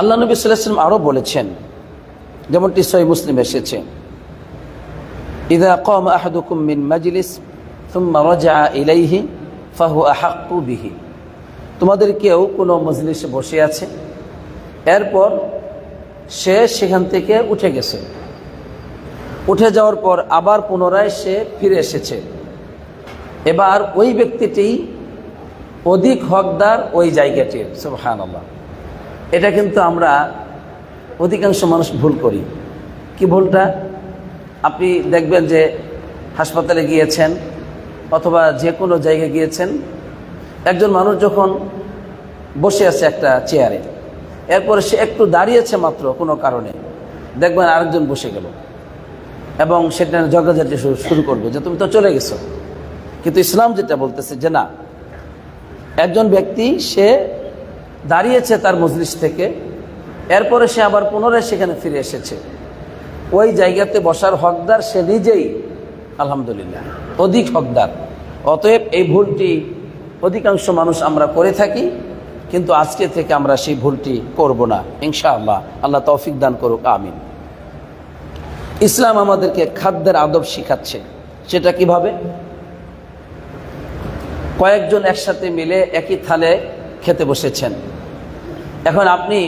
আল্লাহ নবী সাল্লাম আরও বলেছেন, যেমনটি সহি মুসলিম এসেছে মিন মাজলিস তোমাদের কেউ কোনো মজলিসে বসে আছে, এরপর সে সেখান থেকে উঠে গেছে। উঠে যাওয়ার পর আবার পুনরায় সে ফিরে এসেছে। এবার ওই ব্যক্তিটি অধিক হকদার ওই জায়গাটির সুবহান আল্লাহ এটা কিন্তু আমরা অধিকাংশ মানুষ ভুল করি। কি ভুলটা? আপনি দেখবেন যে হাসপাতালে গিয়েছেন অথবা যে কোনো জায়গায় গিয়েছেন, একজন মানুষ যখন বসে আছে একটা চেয়ারে, এরপরে সে একটু দাঁড়িয়েছে মাত্র কোনো কারণে, দেখবেন আরেকজন বসে গেল এবং সেটা জগাজাটি শুরু করবে যে, তুমি তো চলে গেছো। কিন্তু ইসলাম যেটা বলতেছে যে, না একজন ব্যক্তি, সে দাঁড়িয়েছে তার মজলিস থেকে, এরপরে সে আবার পুনরায় সেখানে ফিরে এসেছে। ওই জায়গাতে বসার হকদার সে নিজেই, আলহামদুলিল্লাহ, অধিক হকদার। অতএব এই ভুলটি অধিকাংশ মানুষ আমরা করে থাকি, কিন্তু আজকে থেকে আমরা সেই ভুলটি করব না, ইনশাআল্লাহ। আল্লাহ তৌফিক দান করুক, আমিন। ইসলাম আমাদেরকে খাদ্যের আদব শিখাচ্ছে। সেটা কীভাবে? কয়েকজন একসাথে মিলে একই থালে খেতে বসেছেন। এখন আপনি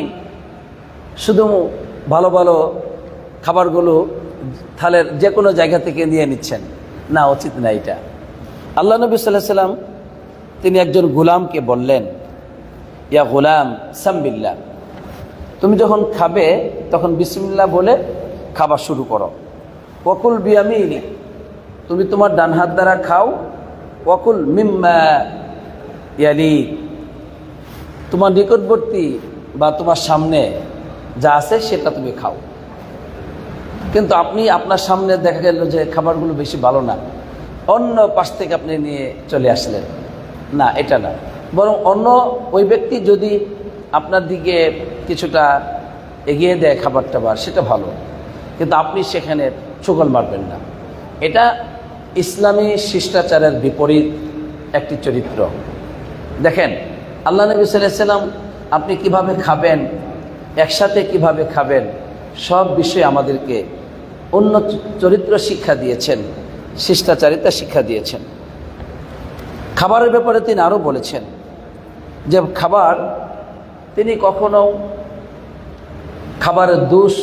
শুধু ভালো ভালো খাবারগুলো থালের যে কোনো জায়গা থেকে নিয়ে নিচ্ছেন। না, উচিত না এটা। আল্লাহ নবী সাল্লাহ সাল্লাম তিনি একজন গুলামকে বললেন, ইয়া গুলাম সাম্বিল্লা তুমি যখন খাবে তখন বিসমিল্লা বলে খাবার শুরু করো। ওকুল বিয়ামিনি তুমি তোমার ডান হাত দ্বারা খাও ওকুল মিম্মা ইয়ালি, তোমার নিকটবর্তী বা তোমার সামনে যা আছে সেটা তুমি খাও। কিন্তু আপনি আপনার সামনে দেখা গেল যে খাবারগুলো বেশি ভালো না, অন্য পাশ থেকে আপনি নিয়ে চলে আসলেন। না, এটা না। বরং অন্য ওই ব্যক্তি যদি আপনার দিকে কিছুটা এগিয়ে দেয় খাবার টাবার সেটা ভালো। কিন্তু আপনি সেখানে ছুকল মারবেন না। এটা ইসলামী শিষ্টাচারের বিপরীত একটি চরিত্র। দেখেন, আল্লাহ নবী সাল্লাম আপনি কীভাবে খাবেন, একসাথে কীভাবে খাবেন, সব বিষয়ে আমাদেরকে অন্য চরিত্র শিক্ষা দিয়েছেন, শিষ্টাচারিতা শিক্ষা দিয়েছেন। খাবারের ব্যাপারে তিনি আরও বলেছেন যে খাবার, তিনি কখনো খাবারের দোষ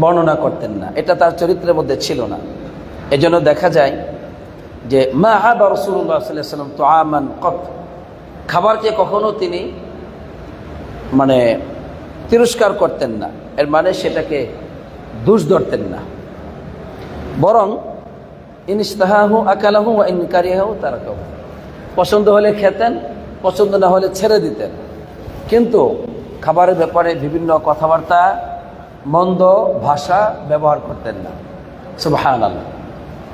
বর্ণনা করতেন না। এটা তার চরিত্রের মধ্যে ছিল না। এজন্য দেখা যায় যে, মা হাবা রসুল্লাহ সাল্লাম তো আমান কত? খাবারকে কখনো তিনি মানে তিরস্কার করতেন না। এর মানে সেটাকে দোষ ধরতেন না। বরং ইনস্তাহাহু আকালাহু ইনকারিয়াহু তারাকাহু। পছন্দ হলে খেতেন, পছন্দ না হলে ছেড়ে দিতেন। কিন্তু খাবারের ব্যাপারে বিভিন্ন কথাবার্তা, মন্দ ভাষা ব্যবহার করতেন না। সুবাহান আল্লাহ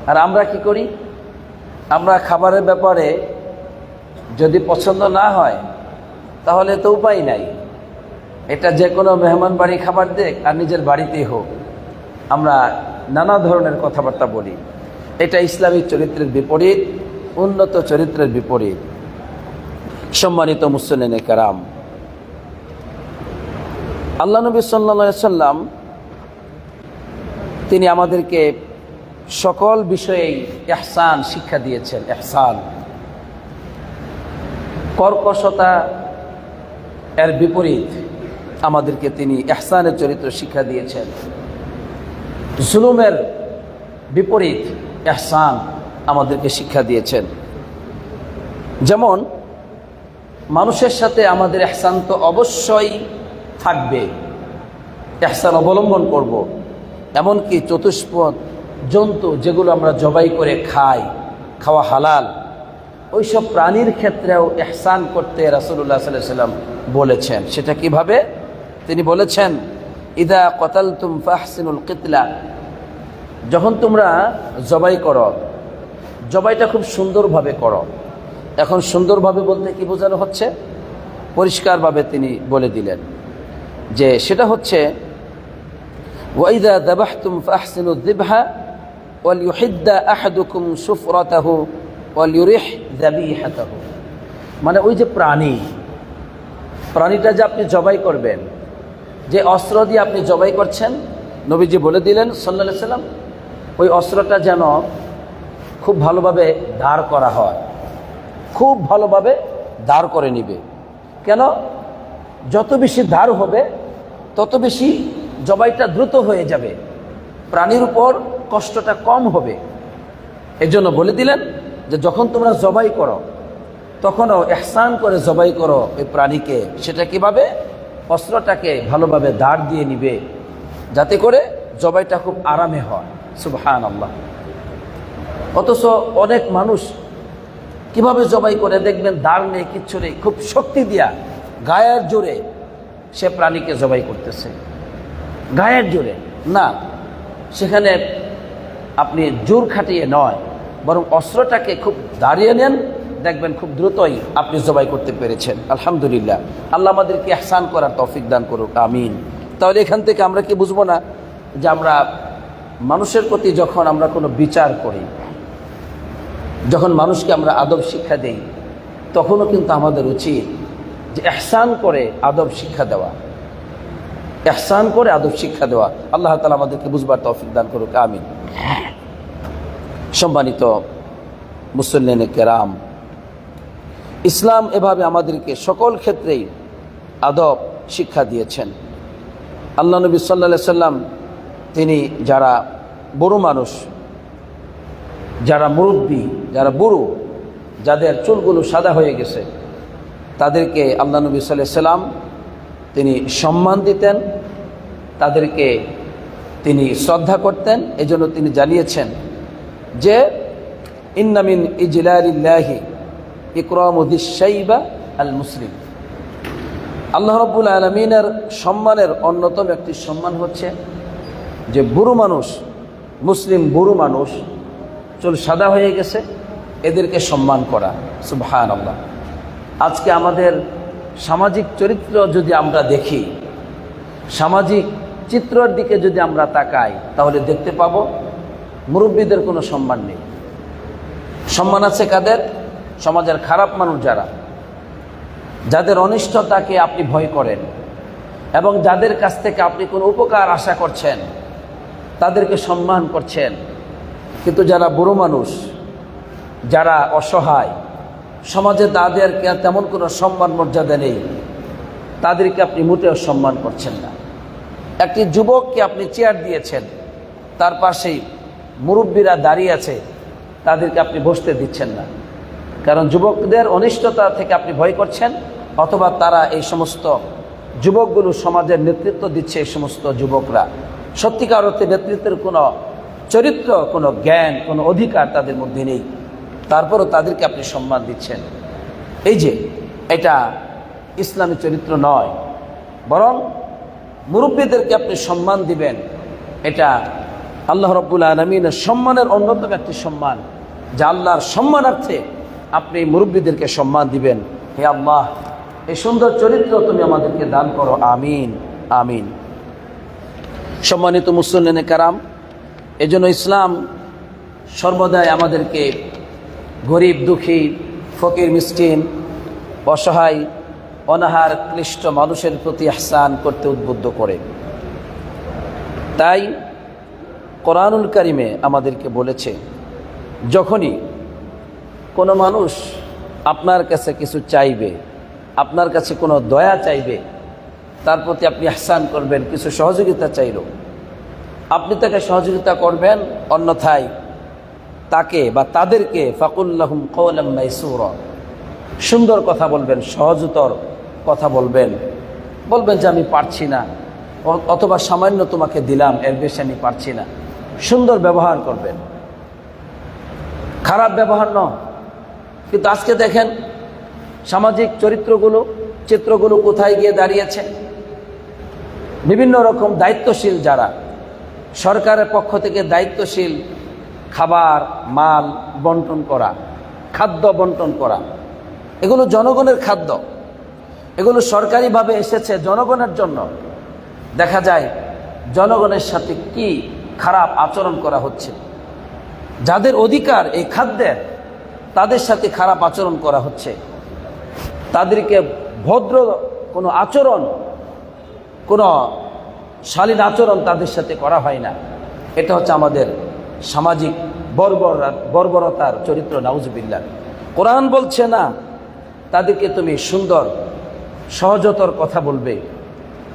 আর আমরা কি করি? আমরা খাবারের ব্যাপারে যদি পছন্দ না হয়, তাহলে তো উপায় নাই। এটা যে কোনো মেহমান বাড়ি খাবার দেখ আর নিজের বাড়িতেই হোক। আমরা নানা ধরনের কথাবার্তা বলি। এটা ইসলামিক চরিত্রের বিপরীত, উন্নত চরিত্রের বিপরীত। সম্মানিত মুসলিনে কারাম, আল্লাহ নবী সাল্লা সাল্লাম তিনি আমাদেরকে সকল বিষয়েই এহসান শিক্ষা দিয়েছেন এহসান কর্কশতা এর বিপরীত আমাদেরকে তিনি এহসানের চরিত্র শিক্ষা দিয়েছেন। জুলুমের বিপরীত এহসান আমাদেরকে শিক্ষা দিয়েছেন। যেমন, মানুষের সাথে আমাদের এহসান তো অবশ্যই থাকবে। এহসান অবলম্বন করব। এমনকি চতুষ্পদ জন্তু যেগুলো আমরা জবাই করে খাই, খাওয়া হালাল, ওইসব প্রাণীর ক্ষেত্রেও এহসান করতে রাসুল্লাহ সাল্লাম বলেছেন। সেটা কীভাবে? তিনি বলেছেন, ইদা কতাল তুম ফাহসিনুল কিতলা যখন তোমরা জবাই করো, জবাইটা খুব সুন্দরভাবে করো। এখন সুন্দরভাবে বলতে কি বোঝানো হচ্ছে? পরিষ্কারভাবে তিনি বলে দিলেন যে সেটা হচ্ছে ওয়াইদা দাবাহতুম ফাহসিনু মানে ওই যে প্রাণী, প্রাণীটা যে আপনি জবাই করবেন, যে অস্ত্র দিয়ে আপনি জবাই করছেন, নবীজি বলে দিলেন সাল্লা সাল্লাম ওই অস্ত্রটা যেন খুব ভালোভাবে দাঁড় করা হয়, খুব ভালোভাবে দাঁড় করে নিবে। কেন? যত বেশি দাঁড় হবে, তত বেশি জবাইটা দ্রুত হয়ে যাবে। প্রাণীর উপর কষ্টটা কম হবে। এজন্য বলে দিলেন যে যখন তোমরা জবাই করো, তখনও এহসান করে জবাই করো ওই প্রাণীকে। সেটা কীভাবে? অস্ত্রটাকে ভালোভাবে দাঁড় দিয়ে নিবে, যাতে করে জবাইটা খুব আরামে হয়। সুবহান আল্লাহ অথচ অনেক মানুষ কীভাবে জবাই করে দেখবেন, দাঁড় নেই, কিচ্ছু নেই, খুব শক্তি দিয়া গায়ের জোরে সে প্রাণীকে জবাই করতেছে। গায়ের জোরে। না, সেখানে আপনি জোর খাটিয়ে নয়, বরং অস্ত্রটাকে খুব দাঁড়িয়ে নেন, দেখবেন খুব দ্রুতই আপনি জবাই করতে পেরেছেন। আলহামদুলিল্লাহ। আল্লাহ আমাদেরকে আহসান করার তৌফিক দান করুক, আমিন। তাহলে এখান থেকে আমরা কি বুঝব না যে আমরা মানুষের প্রতি যখন আমরা কোনো বিচার করি, যখন মানুষকে আমরা আদব শিক্ষা দেই, তখনও কিন্তু আমাদের উচিত যে এহসান করে আদব শিক্ষা দেওয়া। এহসান করে আদব শিক্ষা দেওয়া। আল্লাহ তালা আমাদেরকে বুঝবার তৌফিক দান করুক, আমিন। সম্মানিত মুসল্লিন কেরাম, ইসলাম এভাবে আমাদেরকে সকল ক্ষেত্রেই আদব শিক্ষা দিয়েছেন। আল্লাহ নবী সাল্লা সাল্লাম তিনি যারা বড় মানুষ, যারা মুরব্বী, যারা বুড়ো, যাদের চুলগুলো সাদা হয়ে গেছে, তাদেরকে আল্লাহ নবী সাল্লাহ সাল্লাম তিনি সম্মান দিতেন, তাদেরকে তিনি শ্রদ্ধা করতেন, এজন্য তিনি জানিয়েছেন যে ইন্নামিন ইজলালিল্লাহি ইকরামুদ্দিসাইবা আল মুসলিম। আল্লাহ রব্বুল আলমিনের সম্মানের অন্যতম একটি সম্মান হচ্ছে যে, বুড়ো মানুষ, মুসলিম বুড়ো মানুষ চুল সাদা হয়ে গেছে, এদেরকে সম্মান করা। সুবহান আল্লাহ আজকে আমাদের সামাজিক চরিত্র যদি আমরা দেখি, সামাজিক চিত্রের দিকে যদি আমরা তাকাই, তাহলে দেখতে পাব মুরব্বীদের কোনো সম্মান নেই। সম্মান আছে কাদের? সমাজের খারাপ মানুষ যারা। যাদের অনিষ্টতাকে আপনি ভয় করেন এবং যাদের কাছ থেকে আপনি কোনো উপকার আশা করছেন, তাদেরকে সম্মান করছেন। কিন্তু যারা বুড়ো মানুষ, যারা অসহায়, সমাজে তাদেরকে তেমন কোনো সম্মান মর্যাদা নেই। তাদেরকে আপনি মোটেও সম্মান করছেন না। একটি যুবককে আপনি চেয়ার দিয়েছেন। তার পাশেই মুরব্বীরা দাঁড়িয়ে আছে, তাদেরকে আপনি বসতে দিচ্ছেন না। কারণ যুবকদের অনিষ্টতা থেকে আপনি ভয় করছেন, অথবা তারা এই সমস্ত যুবকগুলো সমাজের নেতৃত্ব দিচ্ছে এই সমস্ত যুবকরা। সত্যিকার অর্থে নেতৃত্বের কোনো চরিত্র, কোনো জ্ঞান, কোনো অধিকার তাদের মধ্যে নেই। তারপরও তাদেরকে আপনি সম্মান দিচ্ছেন। এই যে, এটা ইসলামী চরিত্র নয়, বরং মুরব্বীদেরকে আপনি সম্মান দিবেন। এটা আল্লাহ রব্বুল আলমিনের সম্মানের অন্যতম একটি সম্মান। যা আল্লাহর সম্মানার্থে আপনি মুরব্বীদেরকে সম্মান দিবেন। হে আল্লাহ, এই সুন্দর চরিত্র তুমি আমাদেরকে দান করো। আমিন আমিন। সম্মানিত মুসল্লিনে কারাম, এজন্য ইসলাম সর্বদাই আমাদেরকে গরিব, দুঃখী, ফকির, মিসকিন, অসহায় অনাহার ক্লিষ্ট মানুষের প্রতি আহসান করতে উদ্বুদ্ধ করে। তাই কোরআনুল কারিমে আমাদেরকে বলেছে, যখনই কোনো মানুষ আপনার কাছে কিছু চাইবে, আপনার কাছে কোনো দয়া চাইবে, তার প্রতি আপনি আহসান করবেন, কিছু সহযোগিতা চাইল, আপনি তাকে সহযোগিতা করবেন, অন্যথায় তাকে বা তাদেরকে ফাকুল্লাহুম কৌলাম সুন্দর কথা বলবেন, সহজতর কথা বলবেন। বলবেন যে আমি পারছি না। অথবা সামান্য তোমাকে দিলাম, এর বেশি আমি পারছি না। সুন্দর ব্যবহার করবেন। খারাপ ব্যবহার ন কিন্তু আজকে দেখেন, সামাজিক চরিত্রগুলো, চিত্রগুলো কোথায় গিয়ে দাঁড়িয়েছে? বিভিন্ন রকম দায়িত্বশীল যারা, সরকারের পক্ষ থেকে দায়িত্বশীল খাবার, মাল বন্টন করা, খাদ্য বন্টন করা, এগুলো জনগণের খাদ্য। এগুলো সরকারিভাবে এসেছে জনগণের জন্য। দেখা যায়, জনগণের সাথে কি খারাপ আচরণ করা হচ্ছে? যাদের অধিকার এই খাদ্যের তাদের সাথে খারাপ আচরণ করা হচ্ছে। তাদেরকে ভদ্র কোনো আচরণ, কোনো শালীন আচরণ তাদের সাথে করা হয় না। এটা হচ্ছে আমাদের সামাজিক বর্বর, বর্বরতার চরিত্র নাউজবিল্লা কোরআন বলছে না, তাদেরকে তুমি সুন্দর সহজতর কথা বলবে।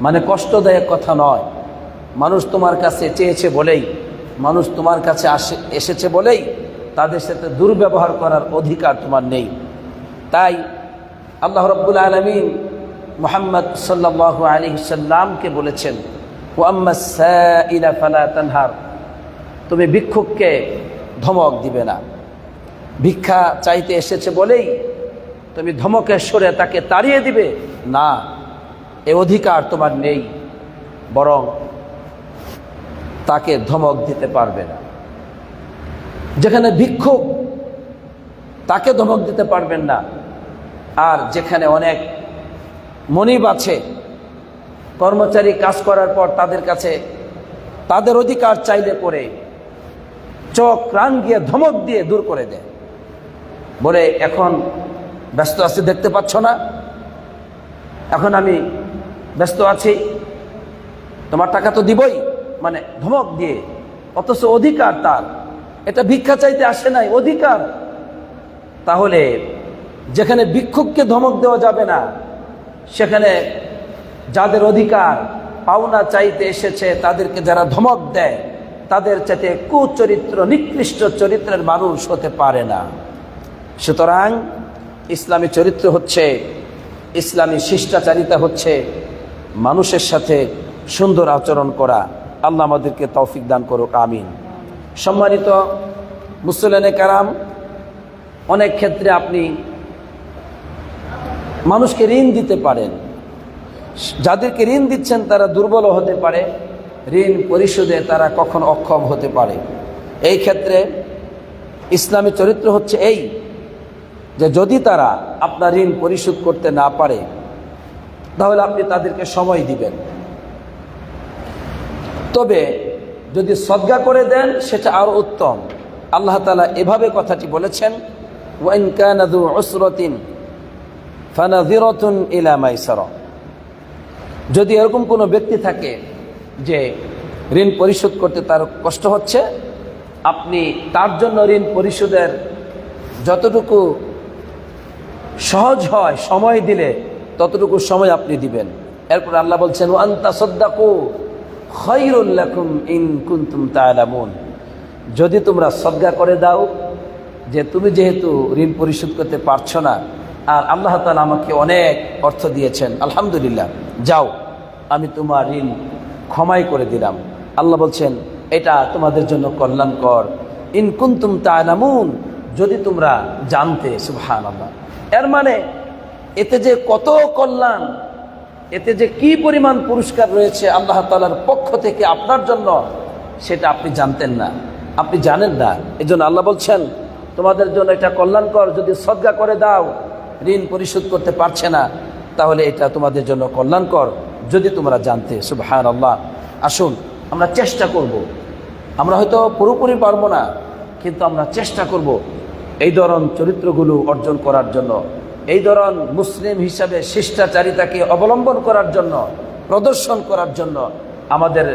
মানে কষ্টদায়ক কথা নয়। মানুষ তোমার কাছে চেয়েছে বলেই, মানুষ তোমার কাছে আসে, এসেছে বলেই, তাদের সাথে দুর্ব্যবহার করার অধিকার তোমার নেই। তাই আল্লাহ রব্বুল আলমিন মোহাম্মদ সাল্লাহ আলী সাল্লামকে বলেছেন তানহার। তুমি ভিক্ষুককে ধমক দিবে না। ভিক্ষা চাইতে এসেছে বলেই তুমি ধমকের সরে তাকে তাড়িয়ে দিবে। না, এ অধিকার তোমার নেই, বরং তাকে ধমক দিতে পারবে না। যেখানে ভিক্ষুক, তাকে ধমক দিতে পারবেন না, আর যেখানে অনেক মনিব আছে, কর্মচারী কাজ করার পর তাদের কাছে তাদের অধিকার চাইলে পরে চোখ রান গিয়ে ধমক দিয়ে দূর করে দেয়। বলে এখন ব্যস্ত আছি, দেখতে পাচ্ছ না? এখন আমি ব্যস্ত আছি। তোমার টাকা তো দিবই মানে ধমক দিয়ে। অথচ অধিকার তার। এটা ভিক্ষা চাইতে আসে নাই, অধিকার। তাহলে যেখানে ভিক্ষুককে ধমক দেওয়া যাবে না, সেখানে যাদের অধিকার পাওনা চাইতে এসেছে, তাদেরকে যারা ধমক দেয়, তাদের চাইতে কুচরিত্র, নিকৃষ্ট চরিত্রের মানুষ হতে পারে না। সুতরাং ইসলামী চরিত্র হচ্ছে ইসলামী শিষ্টাচারিতা হচ্ছে মানুষের সাথে সুন্দর আচরণ করা। আল্লাহ আমাদেরকে তৌফিক দান করুক, আমিন। সম্মানিত মুসলানে কারাম, অনেক ক্ষেত্রে আপনি মানুষকে ঋণ দিতে পারেন। যাদেরকে ঋণ দিচ্ছেন তারা দুর্বল হতে পারে, ঋণ পরিশোধে তারা কখন অক্ষম হতে পারে। এই ক্ষেত্রে ইসলামী চরিত্র হচ্ছে এই যে যদি তারা আপনার ঋণ পরিশোধ করতে না পারে, তাহলে আপনি তাদেরকে সময় দিবেন। তবে যদি সদ্গা করে দেন, সেটা আরও উত্তম। আল্লাহ তালা এভাবে কথাটি বলেছেন যদি এরকম কোনো ব্যক্তি থাকে যে ঋণ পরিশোধ করতে তার কষ্ট হচ্ছে, আপনি তার জন্য ঋণ পরিশোধের যতটুকু সহজ হয় সময় দিলে ততটুকু সময় আপনি দিবেন। এরপর আল্লাহ বলছেন, ওয়ান্তা সদ্দাকু খৈরুল্লাকুম ইন কুন্তুম তালামুন যদি তোমরা সদ্গা করে দাও যে তুমি যেহেতু ঋণ পরিশোধ করতে পারছ না, আর আল্লাহ তালা আমাকে অনেক অর্থ দিয়েছেন, আলহামদুলিল্লাহ। যাও, আমি তোমার ঋণ ক্ষমাই করে দিলাম। আল্লাহ বলছেন, এটা তোমাদের জন্য কল্যাণকর। ইন কুন্তুম তালামুন যদি তোমরা জানতে সুবহান আল্লাহ এর মানে এতে যে কত কল্যাণ, এতে যে কি পরিমাণ পুরস্কার রয়েছে আল্লাহ তালার পক্ষ থেকে আপনার জন্য, সেটা আপনি জানতেন না। আপনি জানেন না। এই জন্য আল্লাহ বলছেন, তোমাদের জন্য এটা কল্যাণকর, যদি সদ্গা করে দাও, ঋণ পরিশোধ করতে পারছে না, তাহলে এটা তোমাদের জন্য কল্যাণকর, যদি তোমরা জানতে। সুবহান আল্লাহ আসুন, আমরা চেষ্টা করব। আমরা হয়তো পুরোপুরি পারব না, কিন্তু আমরা চেষ্টা করব। এই ধরন চরিত্রগুলো অর্জন করার জন্য, এই ধরন মুসলিম হিসাবে শিষ্টাচারিতাকে অবলম্বন করার জন্য, প্রদর্শন করার জন্য আমাদের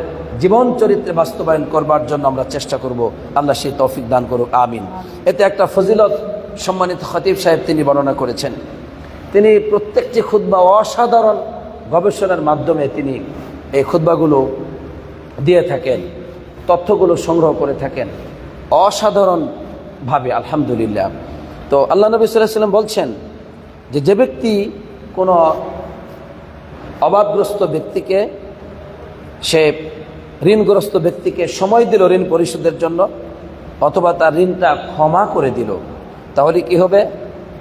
জীবন চরিত্রে বাস্তবায়ন করবার জন্য আমরা চেষ্টা করব। আল্লাহ সেই তৌফিক দান করুক, আমিন। এতে একটা ফজিলত সম্মানিত খতিব সাহেব তিনি বর্ণনা করেছেন। তিনি প্রত্যেকটি খুদ্া অসাধারণ গবেষণার মাধ্যমে তিনি এই খুদ্বাগুলো দিয়ে থাকেন, তথ্যগুলো সংগ্রহ করে থাকেন। অসাধারণভাবে আলহামদুলিল্লাহ। তো আল্লাহ নবী সাল্লাম বলছেন যে যে ব্যক্তি কোনো অভাবগ্রস্ত ব্যক্তিকে, সে ঋণগ্রস্ত ব্যক্তিকে সময় দিল ঋণ পরিশোধের জন্য, অথবা তার ঋণটা ক্ষমা করে দিল, তাহলে কি হবে?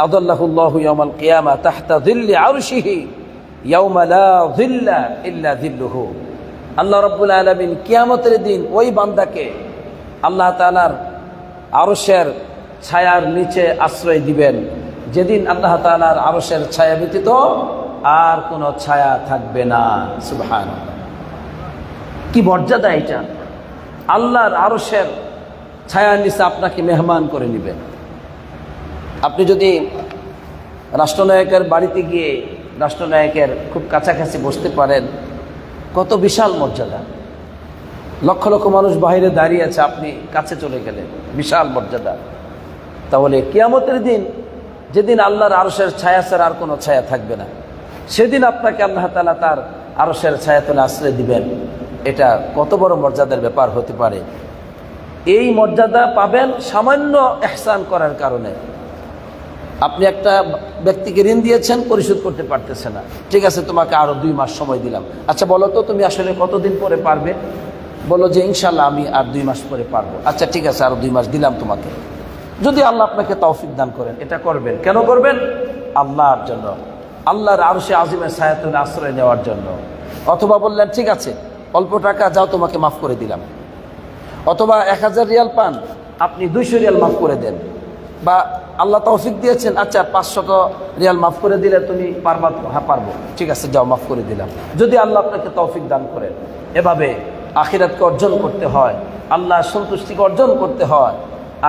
আদুল্লাহুল্লাহ ইয়ামাল কিয়ামা তাহতা দিল্লি আরশিহি আল্লাহ রাব্বুল আলামিন কিয়ামতের দিন ওই বান্দাকে আল্লাহ তাআলার আরশের ছায়ার নিচে আশ্রয় দিবেন। যেদিন আল্লাহ তাআলার আরশের ছায়া ব্যতীত আর কোনো ছায়া থাকবে না। সুবহান কি মর্যাদা এটা? আল্লাহর আরশের ছায়ার নিচে আপনাকে মেহমান করে নেবেন। আপনি যদি রাষ্ট্রনায়কের বাড়িতে গিয়ে রাষ্ট্রনায়কের খুব কাছাকাছি বসতে পারেন, কত বিশাল মর্যাদা। লক্ষ লক্ষ মানুষ বাইরে দাঁড়িয়ে আছে, আপনি কাছে চলে গেলেন, বিশাল মর্যাদা। তাহলে কিয়ামতের দিন, যেদিন আল্লাহর আরসের ছায়া ছাড়া আর কোনো ছায়া থাকবে না। সেদিন আপনাকে আল্লাহ তালা তার আরসের ছায়া তুলে আশ্রয় দিবেন। এটা কত বড় মর্যাদার ব্যাপার হতে পারে। এই মর্যাদা পাবেন সামান্য এহসান করার কারণে। আপনি একটা ব্যক্তিকে ঋণ দিয়েছেন, পরিশোধ করতে পারতেছে না। ঠিক আছে, তোমাকে আরও দুই মাস সময় দিলাম। আচ্ছা বলো তো, তুমি আসলে কতদিন পরে পারবে? বলো যে ইনশাল্লাহ আমি আর দুই মাস পরে পারব। আচ্ছা ঠিক আছে আরও দুই মাস দিলাম তোমাকে। যদি আল্লাহ আপনাকে তৌফিক দান করেন, এটা করবেন। কেন করবেন? আল্লাহর জন্য। আল্লাহর আরও সে আজিমের সায়াতুন আশ্রয় নেওয়ার জন্য। অথবা বললেন, ঠিক আছে, অল্প টাকা, যাও তোমাকে মাফ করে দিলাম। অথবা, এক হাজার রিয়াল পান, আপনি দুইশো রিয়াল মাফ করে দেন। বা, আল্লাহ তৌফিক দিয়েছেন আচ্ছা পাঁচশত রিয়াল মাফ করে দিলে তুমি পারবা হ্যাঁ পারব। ঠিক আছে, যাও, মাফ করে দিলাম। যদি আল্লাহ আপনাকে তৌফিক দান করেন, এভাবে আখিরাতকে অর্জন করতে হয় আল্লাহ সন্তুষ্টিকে অর্জন করতে হয়,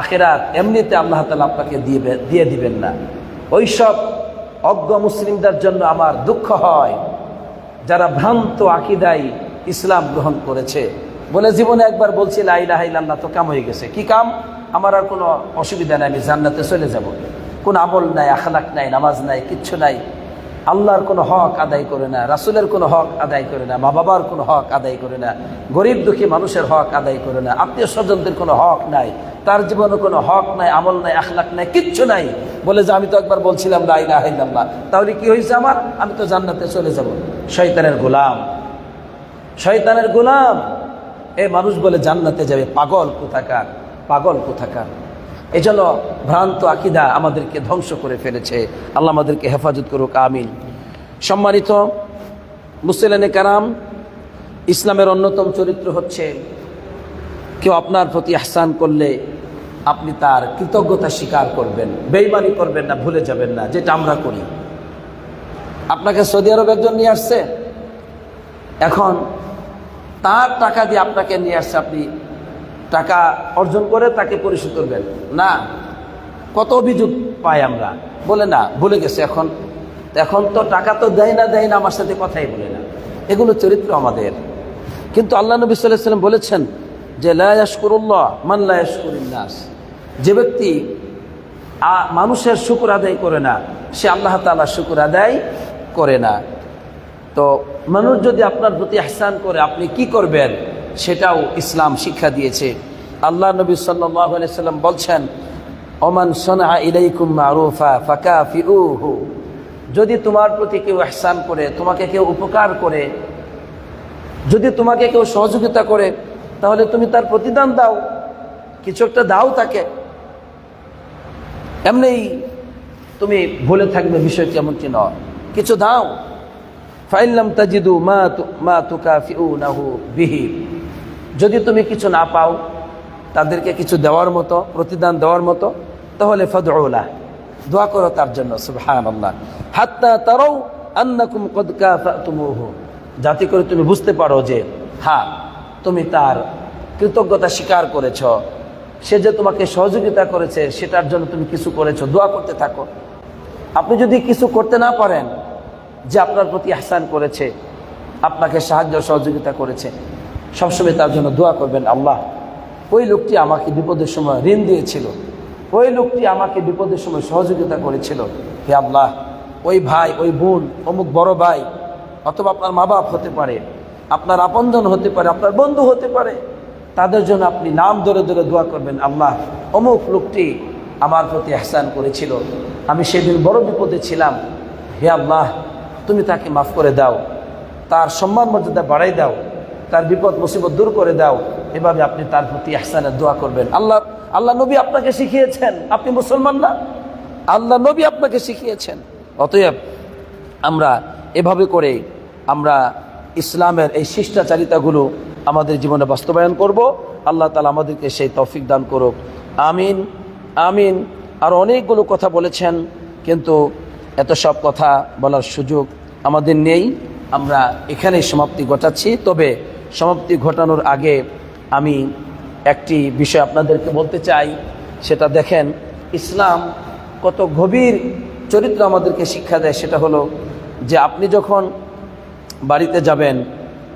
আখেরাত এমনিতে আল্লাহ তালা আপনাকে দিয়ে দিয়ে দিবেন না। ওইসব অজ্ঞ মুসলিমদের জন্য আমার দুঃখ হয়, যারা ভ্রান্ত আকিদাই ইসলাম গ্রহণ করেছে। বলে জীবনে একবার বলছি লাইলাহ ইল্লাল্লাহ তো কাম হয়ে গেছে। কি কাম? আমার আর কোনো অসুবিধা নাই, আমি জান্নাতে চলে যাব। কোন আমল নাই, আখলাক নাই, নামাজ নাই, কিচ্ছু নাই। আল্লাহর কোনো হক আদায় করে না, রাসুলের কোনো হক আদায় করে না মা বাবার কোনো হক আদায় করে না, গরিব দুঃখী মানুষের হক আদায় করে না, আত্মীয় স্বজনদের কোনো হক নাই, তার জীবনে কোনো হক নাই, আমল নাই আখলাখ নাই, কিচ্ছু নাই। বলে যে, আমি তো একবার বলছিলাম লাইলাহ ইল্লাল্লাহ, তাহলে কি হয়েছে আমার? আমি তো জান্নাতে চলে যাব। শয়তানের গোলাম। শয়তানের গোলাম। এ মানুষ বলে, জান্নাতে যাবে পাগল কোথাকার পাগল কোথাকার? এই জন্য ভ্রান্ত আকিদা আমাদেরকে ধ্বংস করে ফেলেছে। আল্লাহ আমাদেরকে হেফাজত করুক, আমিন। সম্মানিত মুসলিনে কারাম, ইসলামের অন্যতম চরিত্র হচ্ছে, কেউ আপনার প্রতি আহসান করলে আপনি তার কৃতজ্ঞতা স্বীকার করবেন বেইমানি করবেন না, ভুলে যাবেন না, যেটা আমরা করি। আপনাকে সৌদি আরব একজন নিয়ে আসছে, এখন তার টাকা দিয়ে আপনাকে নিয়ে আসছে, আপনি টাকা অর্জন করে তাকে পরিশোধ করবেন। না, কত অভিযোগ পাই আমরা। বলে না, ভুলে গেছে এখন। এখন তো টাকা তো দেয় না দেয় না, আমার সাথে কথাই বলে না। এগুলো চরিত্র আমাদের। কিন্তু আল্লাহ নবী সাল্লাহ সাল্লাম বলেছেন যে লায়াসকুরুল্লাহ মান লায়াসকুরিল্লাস যে ব্যক্তি মানুষের শুকুর আদায় করে না, সে আল্লাহ তালা শুকুর আদায় করে না। তো মানুষ যদি আপনার প্রতি আহসান করে, আপনি কি করবেন? সেটাও ইসলাম শিক্ষা দিয়েছে। আল্লাহ নবী সাল্লাম বলছেন, ওমান সোনা ইলাইকুম মারুফা ফাকা ফিউহু যদি তোমার প্রতি কেউ আহসান করে, তোমাকে কেউ উপকার করে, যদি তোমাকে কেউ সহযোগিতা করে, তাহলে তুমি তার প্রতিদান দাও। কিছু একটা দাও তাকে। এমনি তুমি ভুলে থাকবে বিষয়টি এমনটি নয়। কিছু দাও। ফাইল্লাম তাজিদু মা তু- মা তুকাফিউ নাহু বিহি। যদি তুমি কিছু না পাও, তাদেরকে কিছু দেওয়ার মতো, প্রতিদান দেওয়ার মতো, তাহলে ফদউলা, দোয়া করো তার জন্য, সুবহানাল্লাহ। হাত্তা তারাও যাতে করে তুমি বুঝতে পারো যে হ্যাঁ তুমি তার কৃতজ্ঞতা স্বীকার করেছ। সে যে তোমাকে সহযোগিতা করেছে, সেটার জন্য তুমি কিছু করেছ। দোয়া করতে থাকো। আপনি যদি কিছু করতে না পারেন, যে আপনার প্রতি আহসান করেছে, আপনাকে সাহায্য সহযোগিতা করেছে সবসময় তার জন্য দোয়া করবেন, আল্লাহ, ওই লোকটি আমাকে বিপদের সময় ঋণ দিয়েছিল। ওই লোকটি আমাকে বিপদের সময় সহযোগিতা করেছিল। হে আল্লাহ, ওই ভাই, ওই বোন, অমুক বড় ভাই, অথবা আপনার মা বাপ হতে পারে, আপনার আপনজন হতে পারে, আপনার বন্ধু হতে পারে, তাদের জন্য আপনি নাম ধরে ধরে দোয়া করবেন, আল্লাহ, অমুক লোকটি আমার প্রতি আহসান করেছিল। আমি সেদিন বড় বিপদে ছিলাম। হে আল্লাহ, তুমি তাকে মাফ করে দাও। তার সম্মান মর্যাদা বাড়াই দাও। তার বিপদ, মুসিবত দূর করে দাও। এভাবে আপনি তার প্রতি আহসানের দোয়া করবেন। আল্লাহ আল্লাহ নবী আপনাকে শিখিয়েছেন। আপনি মুসলমান না? আল্লাহ নবী আপনাকে শিখিয়েছেন। অতএব আমরা এভাবে করে আমরা ইসলামের এই শিষ্টাচারিতাগুলো আমাদের জীবনে বাস্তবায়ন করব। আল্লাহ তালা আমাদেরকে সেই তৌফিক দান করুক। আমিন আমিন। আর অনেকগুলো কথা বলেছেন, কিন্তু এত সব কথা বলার সুযোগ আমাদের নেই। আমরা এখানেই সমাপ্তি ঘটাচ্ছি। তবে সমাপ্তি ঘটানোর আগে আমি একটি বিষয় আপনাদেরকে বলতে চাই, সেটা দেখেন, ইসলাম কত গভীর চরিত্র আমাদেরকে শিক্ষা দেয়, সেটা হলো যে আপনি যখন বাড়িতে যাবেন,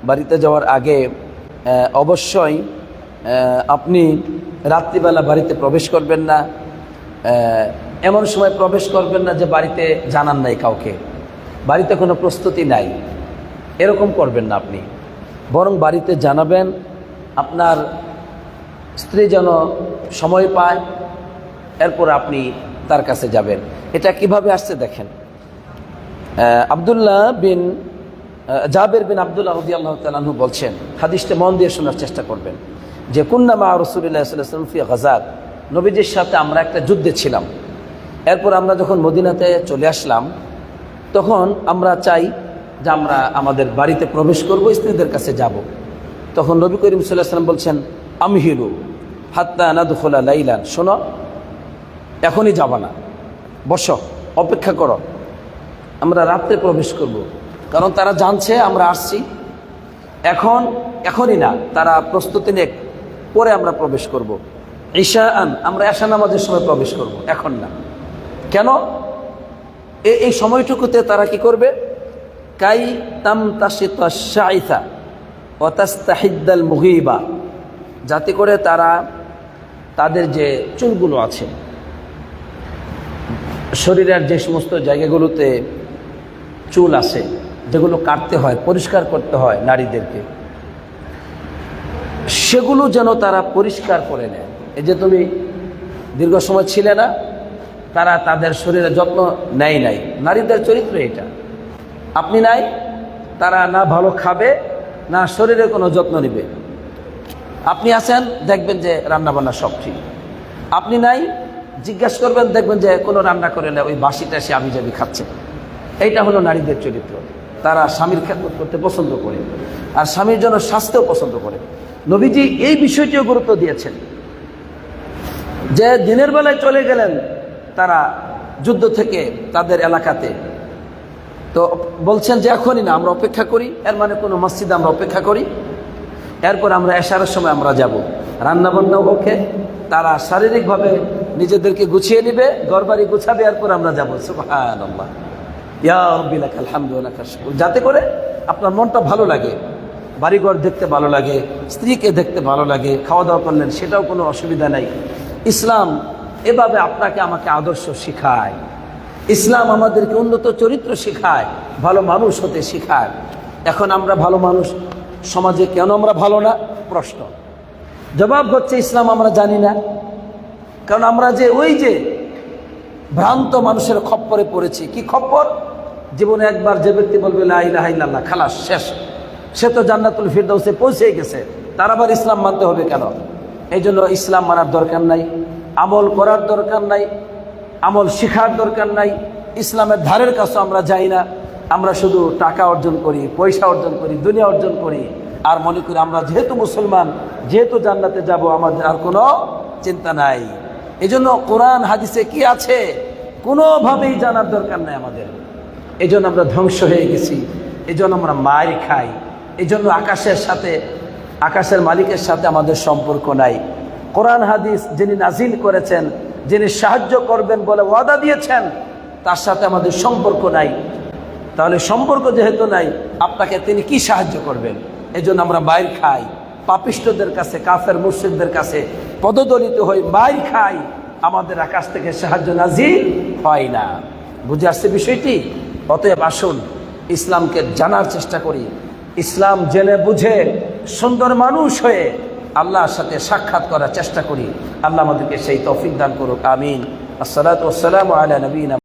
বাড়িতে যাওয়ার আগে অবশ্যই আপনি রাত্রিবেলা বাড়িতে প্রবেশ করবেন না এমন সময় প্রবেশ করবেন না যে বাড়িতে জানান নাই কাউকে। বাড়িতে কোনো প্রস্তুতি নাই। এরকম করবেন না আপনি। বরং বাড়িতে জানাবেন, আপনার স্ত্রী যেন সময় পায়, এরপর আপনি তার কাছে যাবেন। এটা কীভাবে আসছে দেখেন। আবদুল্লাহ বিন জাবের বিন আবদুল্লাহ রদি আল্লাহ তালু বলছেন, হাদিসটা মন দিয়ে শোনার চেষ্টা করবেন যে, কুন্না মা রসুল্লাহ সাল্লাম নবীজির সাথে আমরা একটা যুদ্ধে ছিলাম। এরপর আমরা যখন মদিনাতে চলে আসলাম, তখন আমরা চাই যে আমরা আমাদের বাড়িতে প্রবেশ করব, স্ত্রীদের কাছে যাব। তখন নবী করিম সাল্লাহ সাল্লাম বলছেন, আমহিলু হাত্তা নাদুখোলা লাইলান। শোনো, এখনই যাবা না। বসো, অপেক্ষা করো। আমরা রাত্রে প্রবেশ করব। কারণ তারা জানছে, আমরা আসছি। এখন, এখনই না, তারা প্রস্তুতি নেক, পরে আমরা প্রবেশ করব। ঈশা আন আমরা এশা নামাজের সময় প্রবেশ করব। এখন না। কেন? এই সময়টুকুতে তারা কি করবে? কাই তাম তাসিতা অতাস্তাহিদ্দাল মুহিবা যাতে করে তারা তাদের যে চুলগুলো আছে, শরীরের যে সমস্ত জায়গাগুলোতে চুল আছে, যেগুলো কাটতে হয়, পরিষ্কার করতে হয় নারীদেরকে, সেগুলো যেন তারা পরিষ্কার করে নেয়। এই যে তুমি দীর্ঘ সময় ছিলে না, তারা তাদের শরীরে যত্ন নেয় নাই। নারীদের চরিত্র এটা। আপনি নাই, তারা না ভালো খাবে, না শরীরের কোনো যত্ন নেবে। আপনি আছেন, দেখবেন যে রান্নাবান্না সব ঠিক। আপনি নাই, জিজ্ঞাসা করবেন, দেখবেন যে কোনো রান্না করে না, ওই বাসিটা সে আমি যাবি খাচ্ছে। এইটা হলো নারীদের চরিত্র। তারা স্বামীর খেদমত করতে পছন্দ করে, আর স্বামীর জন্য স্বাস্থ্যও পছন্দ করে। নবীজি এই বিষয়টিও গুরুত্ব দিয়েছেন। যে দিনের বেলায় চলে গেলেন, তারা যুদ্ধ থেকে তাদের এলাকাতে তো বলছেন যে এখনই না, আমরা অপেক্ষা করি। এর মানে কোনো মসজিদে আমরা অপেক্ষা করি। এরপর আমরা এশারের সময় আমরা যাব। রান্নাবান্নাও ওকে তারা শারীরিকভাবে নিজেদেরকে গুছিয়ে নেবে, ঘরবাড়ি গুছাবে, এরপর আমরা যাব। যাতে করে আপনার মনটা ভালো লাগে, বাড়িঘর দেখতে ভালো লাগে, স্ত্রীকে দেখতে ভালো লাগে খাওয়া দাওয়া করলেন, সেটাও কোনো অসুবিধা নাই। ইসলাম এভাবে আপনাকে, আমাকে আদর্শ শিখায়। ইসলাম আমাদেরকে উন্নত চরিত্র শেখায়, ভালো মানুষ হতে শেখায়। এখন আমরা ভালো মানুষ, সমাজে কেন আমরা ভালো না? প্রশ্ন। জবাব হচ্ছে, ইসলাম আমরা জানি না। কারণ আমরা যে ওই যে ভ্রান্ত মানুষের খপ্পরে পড়েছি, কি খপ্পর? জীবনে একবার যে ব্যক্তি বলবে, লা ইলাহা ইল্লাল্লাহ খালাস, শেষ। সে তো জান্নাতুল ফিরদাউসে পৌঁছে গেছে। তার আবার ইসলাম মানতে হবে কেন? এই জন্য ইসলাম মানার দরকার নাই, আমল করার দরকার নাই আমল শিখার দরকার নাই, ইসলামের ধারের কাছে আমরা যাই না। আমরা শুধু টাকা অর্জন করি, পয়সা অর্জন করি, দুনিয়া অর্জন করি। আর মনে করি আমরা যেহেতু মুসলমান, যেহেতু জান্নাতে যাব, আমাদের আর কোনো চিন্তা নাই। এই জন্য কোরআন, হাদিসে কি আছে, কোনোভাবেই জানার দরকার নাই আমাদের। এই জন্য আমরা ধ্বংস হয়ে গেছি। এই জন্য আমরা মায়ের খাই। এই জন্য আকাশের সাথে, আকাশের মালিকের সাথে আমাদের সম্পর্ক নাই। কোরআন, হাদিস যিনি নাজিল করেছেন যিনি সাহায্য করবেন বলে ওয়াদা দিয়েছেন, তার সাথে আমাদের সম্পর্ক নাই। তাহলে সম্পর্ক যেহেতু নাই, আপনাকে তিনি কি সাহায্য করবেন? এই জন্য আমরা বাইর খাই। পাপিষ্টদের কাছে, কাফের মুর্শিদদের কাছে পদদলিত হই, বাইর খাই। আমাদের আকাশ থেকে সাহায্য নাজি হয় না। বুঝে আসছে বিষয়টি? অতএব আসুন, ইসলামকে জানার চেষ্টা করি। ইসলাম জেনে বুঝে সুন্দর মানুষ হয়ে আল্লাহর সাথে সাক্ষাৎ করার চেষ্টা করি। আল্লাহ আমাদেরকে সেই তৌফিক দান করুক, আমিন। আসসালাতু আসসালামু আলা নবীনা